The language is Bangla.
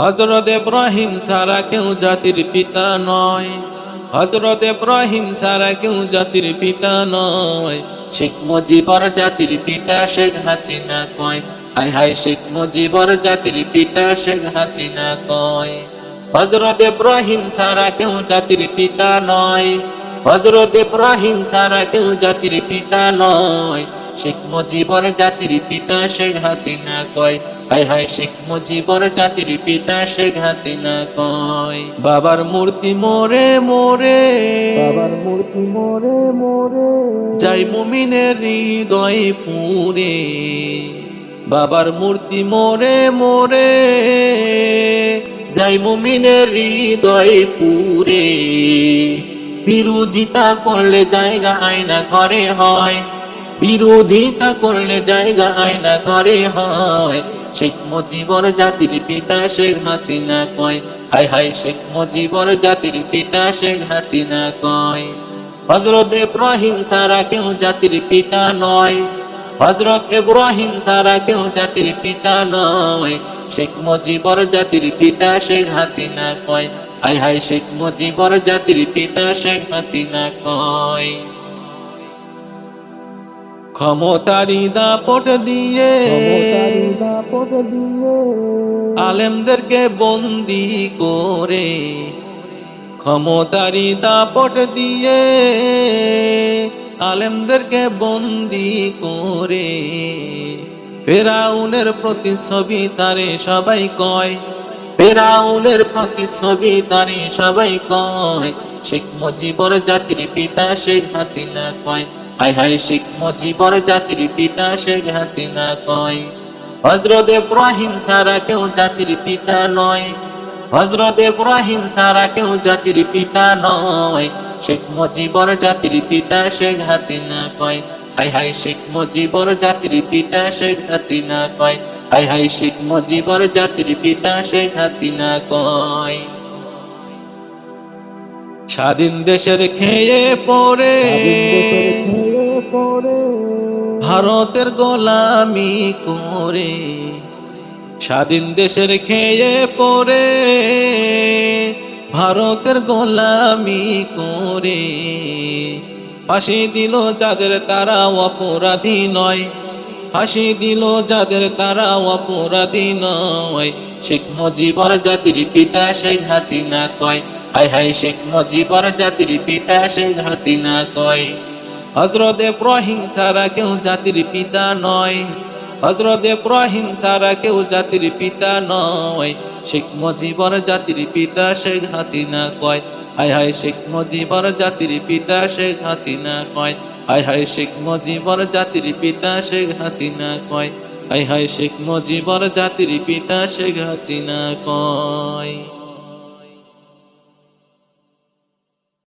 হজরত ইব্রাহিম সারা কেউ জাতির পিতা নয়। হজরত ইব্রাহিম সারা কেউ জাতির পিতা নয়। শেখ মুজিবর জাতির পিতা শেখ হাসিনা কয়। হাই হাই শেখ মুজিবর জাতির পিতা শেখ হাসিনা কয়। হজরত ইব্রাহিম সারা কেউ জাতির পিতা নয়। হজরত ইব্রাহিম সারা কেউ জাতির পিতা নয়। শেখ মুজিবর জাতির পিতা শেখ হাসিনা কয়। হাই হাই শেখ মুজিবর জাতির পিতা শেখ হাসিনা কয়। বাবার মূর্তি মোরে মোরে। বাবার মূর্তি মোরে মোরে। যাই মুমিনের হৃদয় পুরে বাবার মূর্তি মোরে মোরে। যাই মুমিনের হৃদয় পুরে বিরোধিতা করলে জায়গা আয়না ঘরে হয়। বিরোধিতা করলে জায়গা আয়না ঘরে হয়। শেখ মুজিবর জাতির পিতা শেখ হাসিনা কয়। হাই হাই শেখ মুজিবর জাতির পিতা শেখ হাসিনা কয়। হজরত ইব্রাহিম সারা কেউ জাতির পিতা নয়। হজরত ইব্রাহিম সারা কেউ জাতির পিতা নয়। শেখ মুজিবর জাতির পিতা শেখ হাসিনা কয়। হাই হাই শেখ মুজিবর জাতির পিতা শেখ হাসিনা কয়। ক্ষমতারি দাপট দিয়ে আলেমদেরকে বন্দি করে ক্ষমতারি দাপট দিয়ে আলেমদেরকে বন্দি করে। ফেরাউনের প্রতিচ্ছবি তারে সবাই কয় ফেরাউনের প্রতিচ্ছবি তারে সবাই কয় শেখ মুজিবর জাতির পিতা শেখ হাসিনা কয়। হাই হাই শেখ মুজিবর জাতির পিতা শেখ হাসিনা কয়। হজরত ইব্রাহিম সারা কেউ জাতির পিতা নয়। হজরত ইব্রাহিম সারা কেউ জাতির পিতা নয়। শেখ মুজিবর জাতির পিতা শেখ হাসিনা কয়। হাই হাই শেখ মুজিবর জাতির পিতা শেখ হাসিনা কয়। হাই হাই শেখ মুজিবর জাতির পিতা শেখ হাসিনা কয়। স্বাধীন দেশের খেয়ে পড়ে। ভারতের গোলামি করে, স্বাধীন দেশের খেয়ে পড়ে। ভারতের গোলামি করে, ফাঁসি দিল যাদের তারা অপরাধী নয়। ফাঁসি দিল যাদের তারা অপরাধী নয়। শেখ মুজিবর জাতির পিতা শেখ হাসিনা কয়। হাই হাই শেখ মুজিবর জাতির পিতা শেখ হাসিনা কয়। হজরত ইব্রাহিম সারা কেউ জাতির পিতা নয়। হজরত ইব্রাহিম সারা কেউ জাতির পিতা নয়। শেখ মুজিবর জাতির পিতা শেখ হাসিনা কয়। হাই হাই শেখ মুজিবর জাতির পিতা শেখ হাসিনা কয়। হাই হাই শেখ মুজিবর জাতির পিতা শেখ হাসিনা কয়। হাই হাই শেখ মুজিবর জাতির পিতা শেখ হাসিনা কয়।